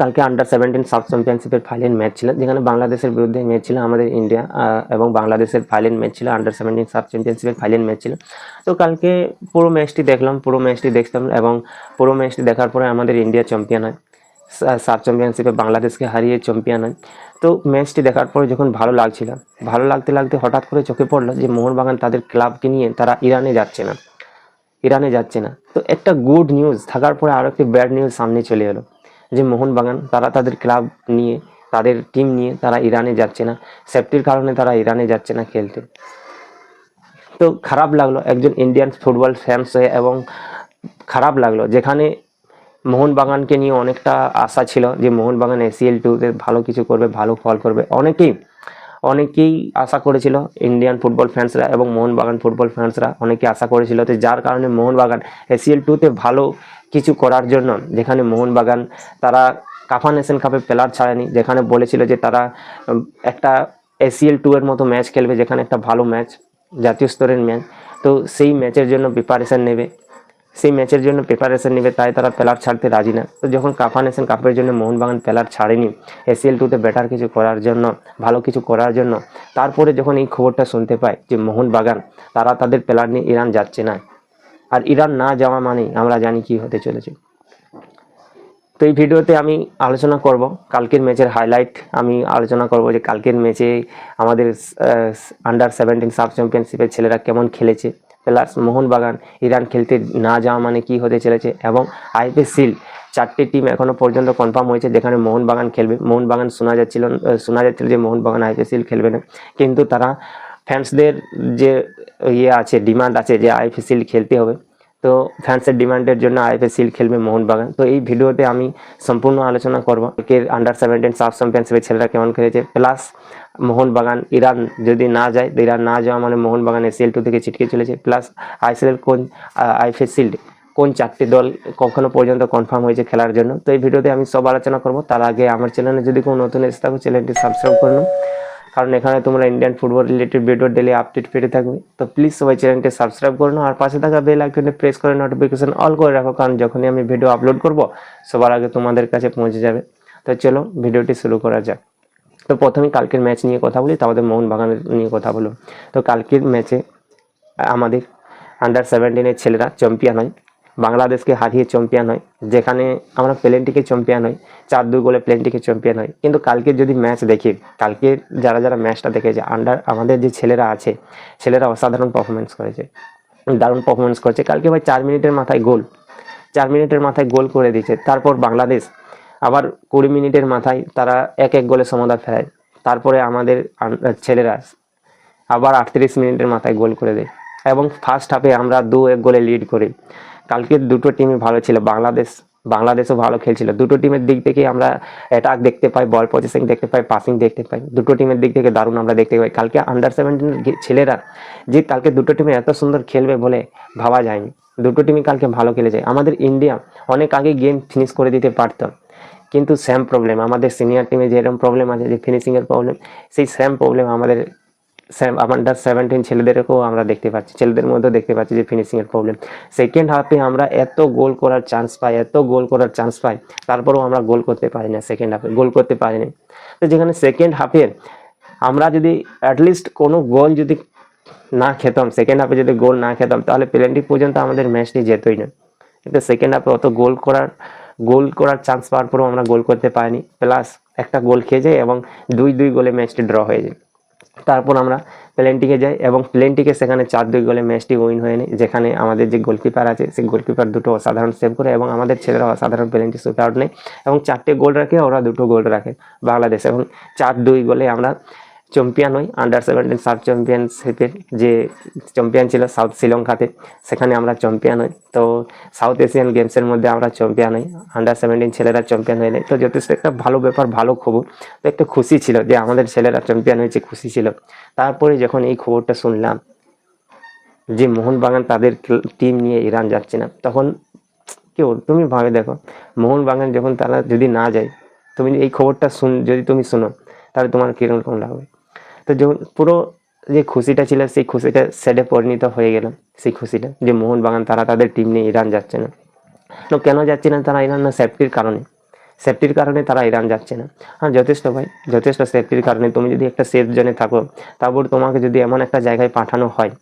কালকে under seventeen SAFF চ্যাম্পিয়নশিপের final match ছিল, যেখানে বাংলাদেশের বিরুদ্ধে ম্যাচ ছিল আমাদের ইন্ডিয়া এবং বাংলাদেশের ফাইনাল ম্যাচ ছিল আন্ডার সেভেন্টিন সাব চ্যাম্পিয়নশিপের ফাইনাল ম্যাচ ছিল। তো কালকে পুরো ম্যাচটি দেখলাম, পুরো ম্যাচটি দেখতাম এবং পুরো ম্যাচটি দেখার পরে আমাদের ইন্ডিয়া চ্যাম্পিয়ন হয়। সাব চ্যাম্পিয়নশিপে বাংলাদেশকে হারিয়ে চ্যাম্পিয়ন হয়। তো ম্যাচটি দেখার পরে যখন ভালো লাগছিল, ভালো লাগতে লাগতে হঠাৎ করে চোখে পড়ল যে মোহনবাগান তাদের ক্লাবকে নিয়ে তারা ইরানে যাচ্ছে না। ইরানে যাচ্ছে না। তো একটা গুড নিউজ থাকার পরে আরও একটি ব্যাড নিউজ সামনে চলে এলো। যে মোহনবাগান, তারা তাদের ক্লাব নিয়ে, তাদের টিম নিয়ে তারা ইরানে যাচ্ছে না। সেফটির কারণে তারা ইরানে যাচ্ছে না খেলতে। তো খারাপ লাগল একজন ইন্ডিয়ান ফুটবল ফ্যান্স হয়ে এবং খারাপ লাগল। যেখানে মোহনবাগানকে নিয়ে অনেকটা আশা ছিল যে মোহনবাগান এসিএল টুতে ভালো কিছু করবে, ভালো ফল করবে। অনেকেই অনেকেই আশা করেছিল ইন্ডিয়ান ফুটবল ফ্যান্সরা এবং মোহনবাগান ফুটবল ফ্যান্সরা অনেকে আশা করেছিল তো যার কারণে মোহনবাগান এসিএল টুতে ভালো কিছু করার জন্য, যেখানে মোহনবাগান তারা কাফা নেশন কাপে প্লেয়ার ছাড়েনি, যেখানে বলেছিল যে তারা একটা এসিএল টু এর মতো ম্যাচ খেলবে, যেখানে একটা ভালো ম্যাচ জাতীয় স্তরের ম্যাচ তো সেই ম্যাচের জন্য প্রিপারেশন নেবে। সেই ম্যাচের জন্য প্রিপারেশন নেবে, তাই তারা প্লেয়ার ছাড়তে রাজি না। তো যখন কাফা নেশন কাপের জন্য মোহনবাগান প্লেয়ার ছাড়েনি এসিএল টুতে বেটার কিছু করার জন্য, ভালো কিছু করার জন্য, তারপরে যখন এই খবরটা শুনতে পায় যে মোহনবাগান, তারা তাদের প্লেয়ার নিয়ে ইরান যাচ্ছে না। আর ইরান না যাওয়া মানেই আমরা জানি কি হতে চলেছে। তো এই ভিডিওতে আমি আলোচনা করব, কালকের ম্যাচের হাইলাইট আমি আলোচনা করব যে কালকের ম্যাচে আমাদের আন্ডার সেভেন্টিন সাব চ্যাম্পিয়নশিপের ছেলেরা কেমন খেলেছে। প্লাস মোহনবাগান ইরান খেলতে না যাওয়া মানে কি হতে চলেছে? এবং আইপিএসিল চারটি টিম এখনও পর্যন্ত কনফার্ম হয়েছে যেখানে মোহনবাগান খেলবে। মোহনবাগান শোনা যাচ্ছিল শোনা যাচ্ছিল যে মোহনবাগান আইপিএসিল খেলবে না। কিন্তু তারা ফ্যান্সদের যে ইয়ে আছে ডিমান্ড আছে যে আইপিএসিল খেলতে হবে। তো ফ্যান্সের ডিমান্ডের জন্য আইপিএসিল খেলবে মোহনবাগান। তো এই ভিডিওতে আমি সম্পূর্ণ আলোচনা করব কে আন্ডার সেভেন্টিন সাব চ্যাম্পিয়নশিপের ছেলেরা কেমন খেলেছে। প্লাস মোহনবাগান, ইরান যদি না যায় ইরান না যাওয়া মানে মোহনবাগান এসিএল টু থেকে ছিটকে চলেছে। প্লাস আইসিএল কোন আইপিএসিল কোন চারটি দল কখনো পর্যন্ত কনফার্ম হয়েছে খেলার জন্য। তো এই ভিডিওতে আমি সব আলোচনা করব। তার আগে আমার চ্যানেলে যদি কোনো নতুন এসে থাকো চ্যানেলটি সাবস্ক্রাইব করে নাও। কারণ এখানে তোমরা Indian football related video daily update পেতে থাকবে। তো প্লিজ সবাই চ্যানেলটি সাবস্ক্রাইব করে আর পাশে থাকা বেল আইকনে প্রেস করে নোটিফিকেশন অল করে রাখো, কারণ যখনই আমি ভিডিও আপলোড করব, সবার আগে তোমাদের কাছে পৌঁছে যাবে। তো চলো ভিডিওটি শুরু করা যাক। তো প্রথমে কালকের ম্যাচ নিয়ে কথা বলি, তারপরে মোহনবাগানের নিয়ে কথা বলব। তো কালকের ম্যাচে আমাদের আন্ডার সেভেন্টিনের ছেলেরা চ্যাম্পিয়ন হয়। বাংলাদেশকে হারিয়ে চ্যাম্পিয়ন হয়, যেখানে আমরা প্লেনটিকে চ্যাম্পিয়ন হই চার দুই গোলে প্লেনটিকে চ্যাম্পিয়ন হয়। কিন্তু কালকে যদি ম্যাচ দেখি কালকে যারা যারা ম্যাচটা দেখেছে আন্ডার আমাদের যে ছেলেরা আছে, ছেলেরা অসাধারণ পারফরমেন্স করেছে, দারুণ পারফরমেন্স করেছে। কালকে ভাই চার মিনিটের মাথায় গোল, চার মিনিটের মাথায় গোল করে দিয়েছে। তারপর বাংলাদেশ আবার কুড়ি মিনিটের মাথায় তারা এক এক গোলে সমতা ফেরায়। তারপরে আমাদের ছেলেরা আবার আটত্রিশ মিনিটের মাথায় গোল করে দেয়। এবং ফার্স্ট হাফে আমরা দু এক গোলে লিড করি। কালকে দুটো টিমই ভালো ছিল, বাংলাদেশ, বাংলাদেশও ভালো খেলছিল। দুটো টিমের দিক থেকে আমরা অ্যাটাক দেখতে পাই বল পজিশন দেখতে পাই পাসিং দেখতে পাই। দুটো টিমের দিক থেকে দারুণ আমরা দেখতে পাই। কালকে আন্ডার সেভেন্টিন ছেলেরা যে কালকে দুটো টিমে এত সুন্দর খেলবে বলে ভাবা যায়নি। দুটো টিমই কালকে ভালো খেলেছে। আমাদের ইন্ডিয়া অনেক আগে গেম ফিনিশ করে দিতে পারতাম কিন্তু সেম প্রবলেম আমাদের সিনিয়র টিমে যেরকম প্রবলেম আছে, যে ফিনিশিংয়ের প্রবলেম সেই সেম প্রবলেম আমাদের আন্ডার সেভেন্টিন ছেলেদেরকেও আমরা দেখতে পাচ্ছি। ছেলেদের মধ্যেও দেখতে পাচ্ছি যে ফিনিশিংয়ের প্রবলেম সেকেন্ড হাফে আমরা এত গোল করার চান্স পাই, এত গোল করার চান্স পাই, তারপরেও আমরা গোল করতে পারি না সেকেন্ড হাফে গোল করতে পারিনি তো যেখানে সেকেন্ড হাফে আমরা যদি অ্যাটলিস্ট কোনো গোল যদি না খেতাম সেকেন্ড হাফে যদি গোল না খেতাম, তাহলে পেলেন্টি পর্যন্ত আমাদের ম্যাচটি যেতই না। কিন্তু সেকেন্ড হাফে অত গোল করার গোল করার চান্স পাওয়ার পরেও আমরা গোল করতে পারিনি। প্লাস একটা গোল খেয়ে যায় এবং দুই দুই গোলে ম্যাচটি ড্র হয়ে যায়। তারপর আমরা প্লেনটিকে যাই এবং প্লেনটিকে সেখানে চার দুই গোলে ম্যাচটি উইন হয়ে নিই যেখানে আমাদের যে গোলকিপার আছে, সেই গোলকিপার দুটো অসাধারণ সেভ করে এবং আমাদের ছেলেরা অসাধারণ প্লেনটি শুট আউট নেয় এবং চারটে গোল রাখে, ওরা দুটো গোল রাখে বাংলাদেশ। এবং চার দুই গোলে আমরা চ্যাম্পিয়ন হই আন্ডার সেভেন্টিন সাব চ্যাম্পিয়নশিপের যে চ্যাম্পিয়ন ছিল সাউথ শ্রীলঙ্কাতে সেখানে আমরা চ্যাম্পিয়ন হই। তো সাউথ এশিয়ান গেমসের মধ্যে আমরা চ্যাম্পিয়ন হই আন্ডার সেভেন্টিন ছেলেরা চ্যাম্পিয়ন হয়ে নেয় তো যথেষ্ট একটা ভালো ব্যাপার, ভালো খবর। তো একটু খুশি ছিল যে আমাদের ছেলেরা চ্যাম্পিয়ন হয়েছে, খুশি ছিল। তারপরে যখন এই খবরটা শুনলাম যে মোহনবাগান তাদের টিম নিয়ে ইরান যাচ্ছে না, তখন কেউ তুমি ভাবে দেখো, মোহনবাগান যখন তারা যদি না যায়, তুমি এই খবরটা শুন, যদি তুমি শোনো, তাহলে তোমার কীরকম লাগবে? তো পুরো যে খুশিটা ছিল, সেই খুশিটা সেটে পরিণত হয়ে গেল, সেই খুশিটা যে মোহনবাগান তারা তাদের টিম নিয়ে ইরান যাচ্ছে না। তো কেন যাচ্ছে না তারা ইরান না সেফটির কারণে? সেফটির কারণে তারা ইরান যাচ্ছে না। হ্যাঁ যথেষ্ট ভাই, যথেষ্ট সেফটির কারণে। তুমি যদি একটা সেফ জনে থাকো, তারপর তোমাকে যদি এমন একটা জায়গায় পাঠানো হয়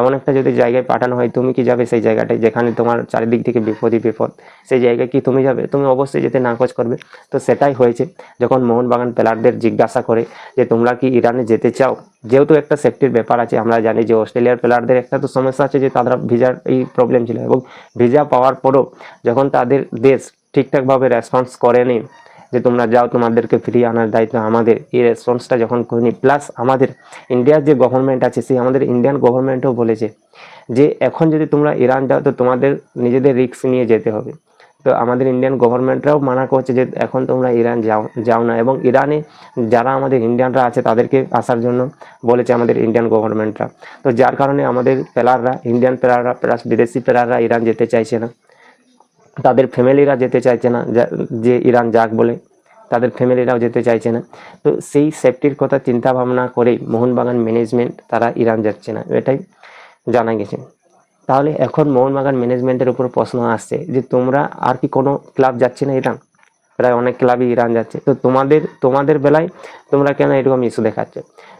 এমন একটা যদি জায়গায় পাঠানো হয়, তুমি কি যাবে সেই জায়গাটায়? যেখানে তোমার চারিদিক থেকে বিপদই বিপদ। সেই জায়গায় কি তুমি যাবে? তুমি অবশ্যই যেতে নাকচ করবে। তো সেটাই হয়েছে। যখন মোহনবাগান প্লেয়ারদের জিজ্ঞাসা করে যে, তোমরা কি ইরানে যেতে চাও? যেহেতু একটা সেফটির ব্যাপার আছে, আমরা জানি যে, অস্ট্রেলিয়ার প্লেয়ারদের একটা তো সমস্যা আছে যে, তারা ভিসার এই প্রবলেম ছিল। এবং ভিসা পাওয়ার পরও যখন তাদের দেশ ঠিকঠাকভাবে রেসপন্স করেনি যে তোমরা যাও, তোমাদেরকে ফিরিয়ে আনার দায়িত্ব আমাদের। এই রেসপন্সটা যখন করিনি প্লাস আমাদের ইন্ডিয়ার যে গভর্নমেন্ট আছে, সেই আমাদের ইন্ডিয়ান গভর্নমেন্টও বলেছে যে, এখন যদি তোমরা ইরান যাও, তো তোমাদের নিজেদের রিস্ক নিয়ে যেতে হবে। তো আমাদের ইন্ডিয়ান গভর্নমেন্টরাও মানা করছে যে, এখন তোমরা ইরান যাও যাও না। এবং ইরানে যারা আমাদের ইন্ডিয়ানরা আছে, তাদেরকে আসার জন্য বলেছে আমাদের ইন্ডিয়ান গভর্নমেন্টরা তো যার কারণে আমাদের প্লেয়াররা ইন্ডিয়ান প্লেয়াররা প্লাস বিদেশি প্লেয়াররা ইরান যেতে চাইছে না। তাদের ফ্যামিলিরা যেতে চাইছে না, যে ইরান যাক বলে, তাদের ফ্যামিলিরাও যেতে চাইছে না। তো সেই সেফটির কথা চিন্তা ভাবনা করেই মোহনবাগান ম্যানেজমেন্ট তারা ইরান যাচ্ছে না, এটাই জানা গেছে। তাহলে এখন মোহনবাগান ম্যানেজমেন্টের উপর প্রশ্ন আসছে যে, তোমরা আর কি কোনো ক্লাব যাচ্ছে না ইরান? প্রায় অনেক ক্লাবই ইরান যাচ্ছে। তো তোমাদের তোমাদের বেলায় তোমরা কেন এরকম ইস্যু দেখাচ্ছ?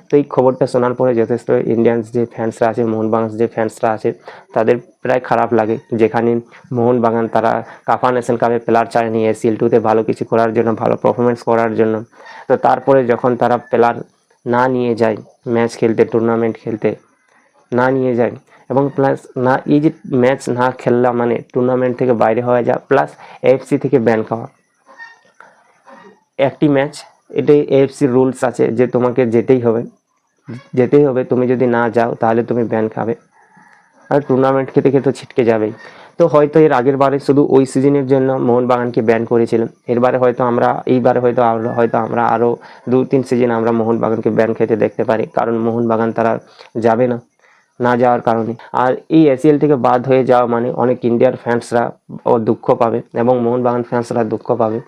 তো এই খবরটা শোনার পরে যথেষ্ট ইন্ডিয়ান্স যে ফ্যান্সরা আছে মোহনবাগান যে ফ্যান্সরা আছে, তাদের প্রায় খারাপ লাগে। যেখানে মোহনবাগান তারা কাফা নেশন কাপে প্লেয়ার চায়নি এসিএল টুতে ভালো কিছু করার জন্য, ভালো পারফরমেন্স করার জন্য। তো তারপরে যখন তারা প্লেয়ার না নিয়ে যায় ম্যাচ খেলতে টুর্নামেন্ট খেলতে, না নিয়ে যায়, এবং প্লাস না, এই যে ম্যাচ না খেললা মানে টুর্নামেন্ট থেকে বাইরে হওয়া যায় প্লাস এফসি থেকে ব্যান খাওয়া। একটি ম্যাচ এটাই এএফসির রুলস আছে যে তোমাকে যেতেই হবে। যেতেই হবে, তুমি যদি না যাও, তাহলে তুমি ব্যান খাবে। আর টুর্নামেন্ট খেতে খেতে ছিটকে যাবেই। তো হয়তো এর আগের বারে শুধু ওই সিজনের জন্য মোহনবাগানকে ব্যান করেছিলেন এরবারে হয়তো আমরা এইবারে হয়তো হয়তো আমরা আরও দু তিন সিজন আমরা মোহনবাগানকে ব্যান খেতে দেখতে পারি। কারণ মোহনবাগান তারা যাবে না না যাওয়ার কারণে। আর এই এসিএল থেকে বাদ হয়ে যাওয়া মানে অনেক ইন্ডিয়ার ফ্যান্সরা দুঃখ পাবে এবং মোহনবাগান ফ্যান্সরা দুঃখ পাবে।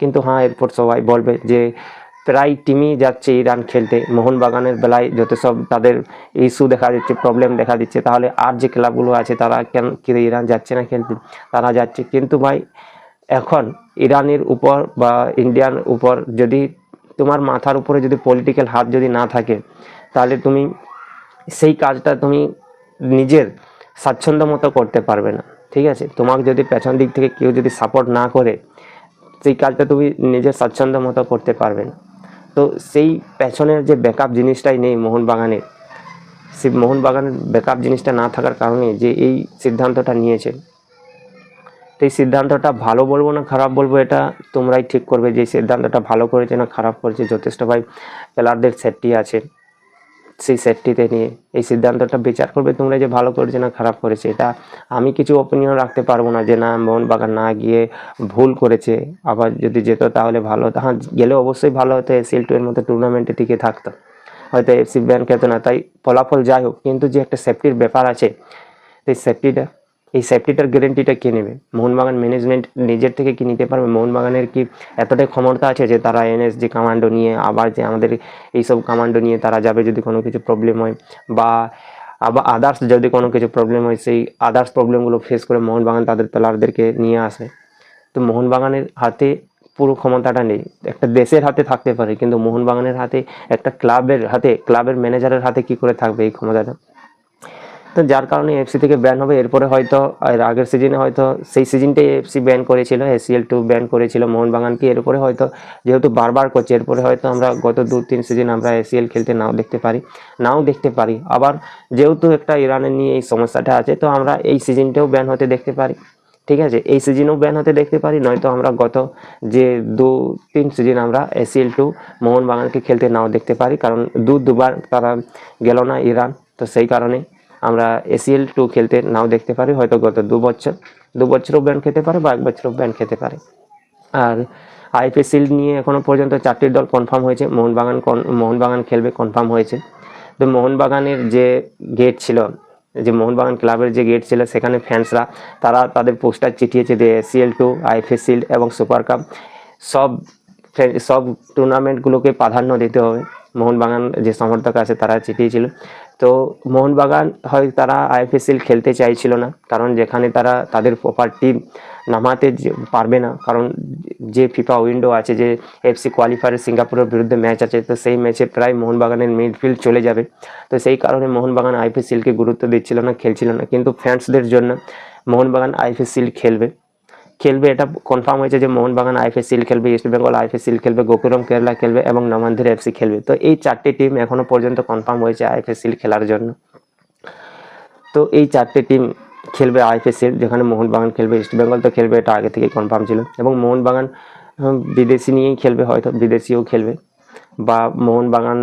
কিন্তু হ্যাঁ এরপর সবাই বলবে যে প্রায় টিমই যাচ্ছে ইরান খেলতে। মোহনবাগানের বেলায় যত সব তাদের ইস্যু দেখা দিচ্ছে প্রবলেম দেখা দিচ্ছে, তাহলে আর যে ক্লাবগুলো আছে তারা কেন কি ইরান যাচ্ছে না খেলতে? তারা যাচ্ছে। কিন্তু ভাই, এখন ইরানের উপর বা ইন্ডিয়ার উপর যদি তোমার মাথার উপরে যদি পলিটিক্যাল হাত যদি না থাকে, তাহলে তুমি সেই কাজটা তুমি নিজের স্বাচ্ছন্দ্য মতো করতে পারবে না। ঠিক আছে? তোমাকে যদি পেছন দিক থেকে কেউ যদি সাপোর্ট না করে সেই কাজটা তুমি নিজের স্বাচ্ছন্দ্য মতো করতে পারবে না। তো সেই পেছনের যে ব্যাকআপ জিনিসটাই নেই মোহনবাগানের। সেই মোহনবাগানের ব্যাকআপ জিনিসটা না থাকার কারণে যে এই সিদ্ধান্তটা নিয়েছে। তো এই সিদ্ধান্তটা ভালো বলব না খারাপ বলব এটা তোমরাই ঠিক করবে যে সিদ্ধান্তটা ভালো করেছে না খারাপ করেছে। যথেষ্ট ভাই প্লেয়ারদের সেফটি আছে। সেই সেটটিতে নিয়ে। এই সিদ্ধান্তটা বিচার করবে তোমরা যে ভালো করেছে না খারাপ করেছে। এটা আমি কিছু ওপিনিয়ন রাখতে পারব না যে না মোহনবাগান না গিয়ে ভুল করেছে। আবার যদি যেত তাহলে ভালো হ্যাঁ গেলে অবশ্যই ভালো হতো এসিএল টু এর মতো টুর্নামেন্টে টিকে থাকতো। হয়তো এফসি ব্যান খেত না, তাই ফলাফল যাই হোক, কিন্তু যে একটা সেফটির ব্যাপার আছে, সেই সেফটিটা এই সেফটিটার গ্যারেন্টিটা কে নেবে? মোহনবাগান ম্যানেজমেন্ট নিজের থেকে কি নিতে পারবে? মোহনবাগানের কি এতটাই ক্ষমতা আছে যে তারা এনএস যে কমান্ডো নিয়ে আবার যে আমাদের এইসব কমান্ডো নিয়ে তারা যাবে যদি কোনো কিছু প্রবলেম হয়? বা আবার আদার্স যদি কোনো কিছু প্রবলেম হয়, সেই আদার্স প্রবলেমগুলো ফেস করে মোহনবাগান তাদের প্লেয়ারদেরকে নিয়ে আসে। তো মোহনবাগানের হাতে পুরো ক্ষমতাটা নেই। একটা দেশের হাতে থাকতে পারে, কিন্তু মোহনবাগানের হাতে একটা ক্লাবের হাতে ক্লাবের ম্যানেজারের হাতে কি করে থাকবে এই ক্ষমতাটা? তো যার কারণে এফসি থেকে ব্যান হবে। এরপরে হয়তো, এর আগের সিজনে হয়তো সেই সিজনটাই এফসি ব্যান করেছিল এসিএল টু ব্যান করেছিল মোহনবাগানকে এরপরে হয়তো, যেহেতু বারবার করছে, এরপরে হয়তো আমরা গত দু তিন সিজন আমরা এসিএল খেলতে নাও দেখতে পারি, নাও দেখতে পারি। আবার যেহেতু একটা ইরানের নিয়ে এই সমস্যাটা আছে, তো আমরা এই সিজনটাও ব্যান হতে দেখতে পারি। ঠিক আছে? এই সিজনেও ব্যান হতে দেখতে পারি, নয়তো আমরা গত যে দু তিন সিজন আমরা এসিএল টু মোহনবাগানকে খেলতে নাও দেখতে পারি, কারণ দু দুবার তারা গেল না ইরান, তো সেই কারণে আমরা এসিএল টু খেলতে নাও দেখতে পারি, হয়তো গত দু বছর, দু বছরও ব্যান খেতে পারে বা এক বছরও ব্যান খেতে পারে। আর আইপিএসএল নিয়ে এখনও পর্যন্ত চারটি দল কনফার্ম হয়েছে, মোহনবাগান মোহনবাগান খেলবে কনফার্ম হয়েছে। তো মোহনবাগানের যে গেট ছিল, যে মোহনবাগান ক্লাবের যে গেট ছিল, সেখানে ফ্যান্সরা তারা তাদের পোস্টার চিঠিয়েছে যে এসিএল টু আইপিএসএল এবং সুপার কাপ সব সব টুর্নামেন্টগুলোকে প্রাধান্য দিতে হবে। মোহনবাগান যে সমর্থক আছে, তারা চিঠিয়েছিল। তো মোহনবাগান হয় তারা আইএফএসএল খেলতে চাইছিল না, কারণ যেখানে তারা তাদের প্রপার টিম নামাতে পারবে না, কারণ যে ফিফা উইন্ডো আছে, যে এফসি কোয়ালিফায়ার সিঙ্গাপুরের বিরুদ্ধে ম্যাচ আছে, তো সেই ম্যাচে প্রায় মোহনবাগানের মিডফিল্ড চলে যাবে। তো সেই কারণে মোহনবাগান আইপিএসএলকে গুরুত্ব দিচ্ছিল না, খেলছিল না। কিন্তু ফ্যান্সদের জন্য মোহনবাগান আইপিএসএল খেলবে। খেলবে, এটা কনফার্ম হয়েছে যে মোহনবাগান আইপিএসএল খেলবে ইস্ট বেঙ্গল সিল খেলবে গোকুরম কেরালা খেলবে এবং নমান্দির এফসি খেলবে। তো এই চারটি টিম এখনও পর্যন্ত কনফার্ম হয়েছে আইপিএসএল খেলার জন্য। তো এই চারটে টিম খেলবে আইপিএসএল যেখানে মোহনবাগান খেলবে ইস্ট বেঙ্গল তো খেলবে, এটা আগে থেকে কনফার্ম ছিল। এবং মোহনবাগান বিদেশি নিয়েই খেলবে, হয়তো বিদেশিও খেলবে। বা মোহনবাগান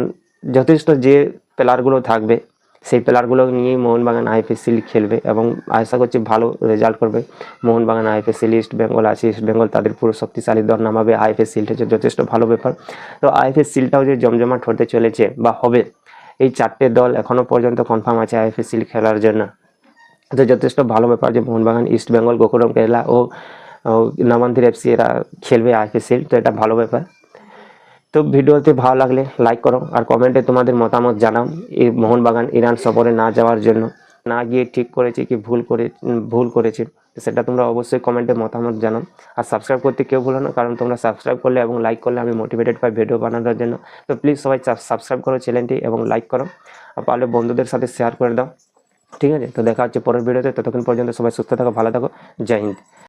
যথেষ্ট যে প্লেয়ারগুলো থাকবে সেই প্লেয়ারগুলো নিয়েই মোহনবাগান আইপিএসএল খেলবে এবং আশা করছি ভালো রেজাল্ট করবে। মোহনবাগান আইপিএসএল ইস্ট বেঙ্গল আছে ইস্ট বেঙ্গল তাদের পুরো শক্তিশালী দল নামাবে। আইপিএসএলটা হচ্ছে যথেষ্ট ভালো ব্যাপার। তো আইপিএসএলটাও যে জমজমাট হতে চলেছে বা হবে, এই চারটে দল এখনও পর্যন্ত কনফার্ম আছে আইপিএসএল খেলার জন্য। তো যথেষ্ট ভালো ব্যাপার যে মোহনবাগান ইস্ট বেঙ্গল গোকুরম কেরালা ও নামান্তির এফসি এরা খেলবে আইপিএসএল তো এটা ভালো ব্যাপার। তো ভিডিওতে ভালো লাগলে লাইক করো আর কমেন্টে তোমাদের মতামত জানাও এই মোহনবাগান ইরান সফরে না যাওয়ার জন্য। না গিয়ে ঠিক করেছে কি ভুল করে ভুল করেছে, সেটা তোমরা অবশ্যই কমেন্টে মতামত জানাও। আর সাবস্ক্রাইব করতে কেউ ভুলো না, কারণ তোমরা সাবস্ক্রাইব করলে এবং লাইক করলে আমি মোটিভেটেড পাই ভিডিও বানানোর জন্য। তো প্লিজ সবাই সাবস্ক্রাইব করো চ্যানেলটি এবং লাইক করো। আর পারলে বন্ধুদের সাথে শেয়ার করে দাও। ঠিক আছে? তো দেখা হচ্ছে পরের ভিডিওতে ততক্ষণ পর্যন্ত সবাই সুস্থ থাকো, ভালো থাকো। জয় হিন্দ।